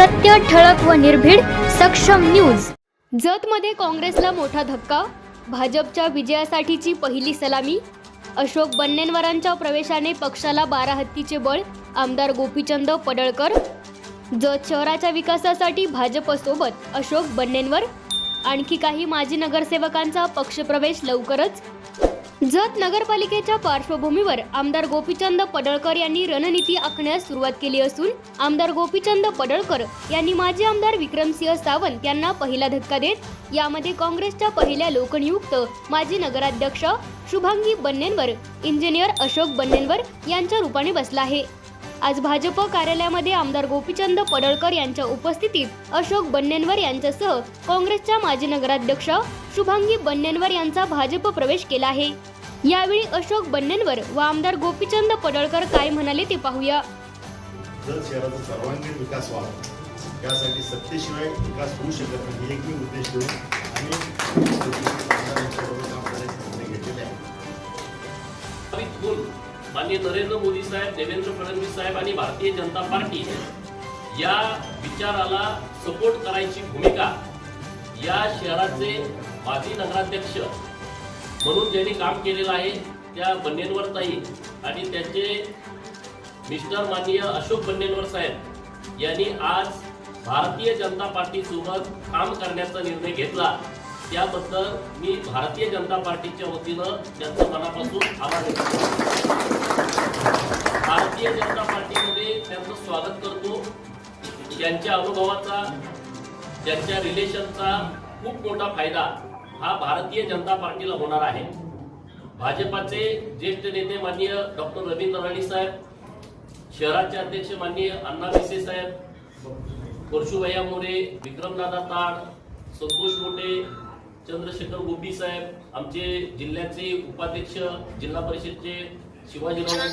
सत्य ठळक व निर्भीड सक्षम न्यूज. जतमध्ये काँग्रेसला मोठा धक्का भाजपच्या विजयासाठीची पहिली सलामी. अशोक बन्नेनवरांच्या प्रवेशाने पक्षाला बारा हत्तीचे बळ आमदार गोपीचंद पडळकर. जत शहराच्या विकासासाठी भाजपसोबत अशोक बन्नेनवर. आणखी काही माजी नगरसेवकांचा पक्षप्रवेश लवकरच जत नगरपालिकेच्या पार्श्वभूमीवर आमदार गोपीचंद पडळकर यांनी रणनीती आखण्यास सुरुवात केली असून आमदार गोपीचंद पडळकर यांनी माजी आमदार विक्रमसिंह सावंत यांना पहिला धक्का देत यामध्ये काँग्रेसच्या पहिल्या लोकनियुक्त माजी नगराध्यक्ष शुभांगी बन्नेनवर इंजिनियर अशोक बन्नेनवर यांच्या रूपाने बसला आहे. आज भाजप कार्यालयामध्ये आमदार गोपीचंद पडळकर यांच्या उपस्थितीत अशोक बन्नेनवर यांच्यासह काँग्रेसच्या माजी नगराध्यक्ष शुभांगी बन्नेनवर यांचा भाजप प्रवेश केला आहे. यावेळी अशोक बन्नेनवर व आमदार गोपीचंद पडळकर काय म्हणाले ते पाहूया. जर शहराचा सर्वांगीण विकास व्हावा त्यासाठी सत्तेशिवाय विकास होऊ शकत नाही हे एकमेव उद्देश घेऊन आम्ही काम निर्णय घेतलेले माननीय नरेंद्र मोदी साहेब देवेंद्र फडणवीस साहेब आणि भारतीय जनता पार्टी या विचाराला सपोर्ट करायची भूमिका या शहराचे माजी नगराध्यक्ष म्हणून ज्यांनी काम केलेलं आहे त्या बन्नेनवर ताई आणि त्याचे मिस्टर माननीय अशोक बन्नेनवर साहेब यांनी आज भारतीय जनता पार्टीसोबत काम करण्याचा निर्णय घेतला. त्याबद्दल मी भारतीय जनता पार्टीच्या वतीनं त्यांचं मनापासून आभार व्यक्त करतो. भारतीय जनता पार्टीमध्ये त्यांचं स्वागत करतो. त्यांच्या अनुभवाचा त्यांच्या रिलेशनचा खूप मोठा फायदा हा भारतीय जनता पार्टीला होणार आहे. भाजपाचे ज्येष्ठ नेते माननीय डॉक्टर रवींद्र राणी साहेब शहराचे अध्यक्ष माननीय अण्णा भिसे साहेब परशुभैया मोरे विक्रमदादा ताड संतोष मोठे चंद्रशेखर गोबी साहेब आमचे जिल्ह्याचे उपाध्यक्ष जिल्हा परिषदचे शिवाजीराव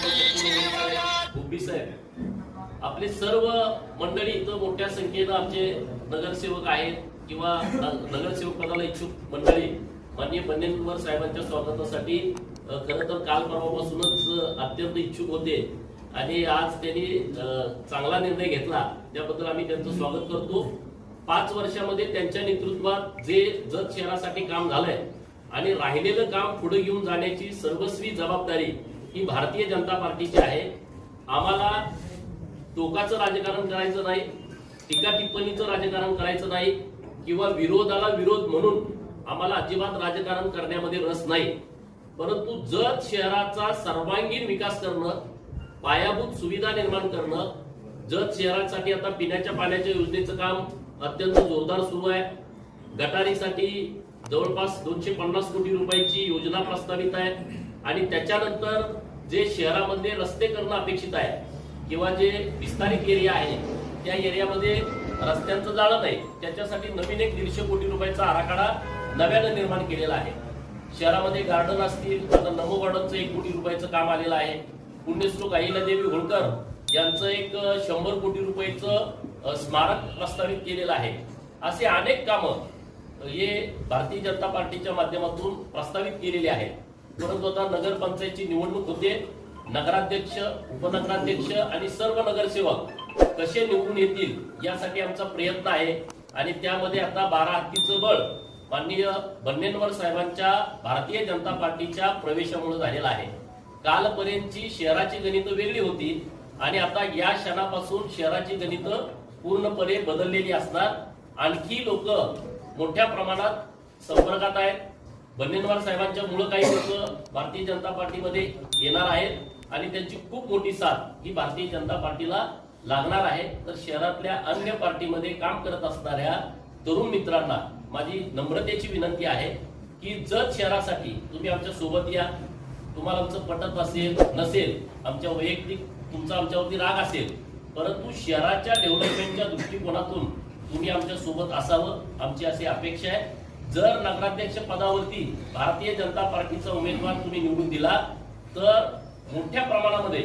गोपी साहेब आपले सर्व मंडळी इथं मोठ्या संख्येनं आमचे नगरसेवक आहेत किंवा न- नगरसेवक पदाला इच्छुक मंडळी माननीय बन्नेनवर साहेबांच्या स्वागतासाठी खरं तर काल परवापासूनच अत्यंत इच्छुक होते. आणि आज त्यांनी चांगला निर्णय घेतला. त्याबद्दल आम्ही त्यांचं स्वागत करतो. पाच वर्षामध्ये त्यांच्या नेतृत्वात जे जत शहरासाठी काम झालंय आणि राहिलेलं काम पुढे घेऊन जाण्याची सर्वस्वी जबाबदारी ही भारतीय जनता पार्टीची आहे. आम्हाला टोकाचं राजकारण करायचं नाही टीका टिप्पणीचं राजकारण करायचं नाही किंवा विरोधाला विरोध म्हणून आम्हाला अजिबात राजकारण करण्यामध्ये रस नाही. परंतु जत शहराचा सर्वांगीण विकास करणं पायाभूत सुविधा निर्माण करणं जत शहरासाठी आता पिण्याच्या पाण्याच्या योजनेचं काम अत्यंत जोरदार सुरू आहे. गटारीसाठी जवळपास दोनशे पन्नास कोटी रुपयाची योजना प्रस्तावित आहे. आणि त्याच्यानंतर जे शहरामध्ये रस्ते करणं अपेक्षित आहे किंवा जे विस्तारित एरिया आहे त्या एरियामध्ये रस्त्यांचं जाळं नाही. त्याच्यासाठी नवीन एक दीडशे कोटी रुपयाचा आराखडा नव्यानं निर्माण केलेला आहे. शहरामध्ये गार्डन असतील आता नमो गार्डनचं एक कोटी रुपयाचं काम आलेलं आहे. पुण्यश्लोक अहिल्यादेवी होळकर यांचं एक शंभर कोटी रुपयाचं स्मारक प्रस्तावित केलेलं आहे. असे अनेक कामं हे भारतीय जनता पार्टीच्या माध्यमातून प्रस्तावित केलेले आहेत. परंतु आता नगरपंचायतची निवडणूक होते. नगराध्यक्ष उपनगराध्यक्ष आणि सर्व नगरसेवक कसे निवडून येतील यासाठी आमचा प्रयत्न आहे. आणि त्यामध्ये आता बारा हत्तीचं बळ माननीय बन्नेनवर साहेबांच्या भारतीय जनता पार्टीच्या प्रवेशामुळे झालेला आहे. कालपर्यंतची शहराची गणितं वेगळी होती. आणि आता या क्षणापासून शहराची गणितं पूर्णपणे बदललेली असणार. आणखी लोक मोठ्या प्रमाणात संपर्कात आहेत. बन्नेनवार साहेबांच्या मुळे काही लोक भारतीय जनता पार्टीमध्ये येणार आहेत आणि त्यांची खूप मोठी साथ ही भारतीय जनता पार्टीला लागणार आहे. तर शहरातल्या अन्य पार्टीमध्ये काम करत असणाऱ्या तरुण मित्रांना माझी नम्रतेची विनंती आहे की जत शहरासाठी तुम्ही आमच्यासोबत या. तुम्हाला आमचं पटत असेल नसेल आमच्या वैयक्तिक तुमचा आमच्यावरती राग असेल परंतु शहराच्या डेव्हलपमेंटच्या दृष्टिकोनातून तुम्ही आमच्यासोबत असावं. आमची अशी अपेक्षा आहे. जर नगराध्यक्ष पदावरती भारतीय जनता पार्टीचा उमेदवार तुम्ही निवडून दिला तर मोठ्या प्रमाणामध्ये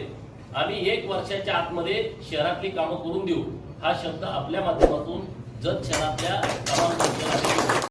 आम्ही एक वर्षाच्या आतमध्ये शहरातली कामं करून देऊ. हा शब्द आपल्या माध्यमातून जत शहरातल्या तमाम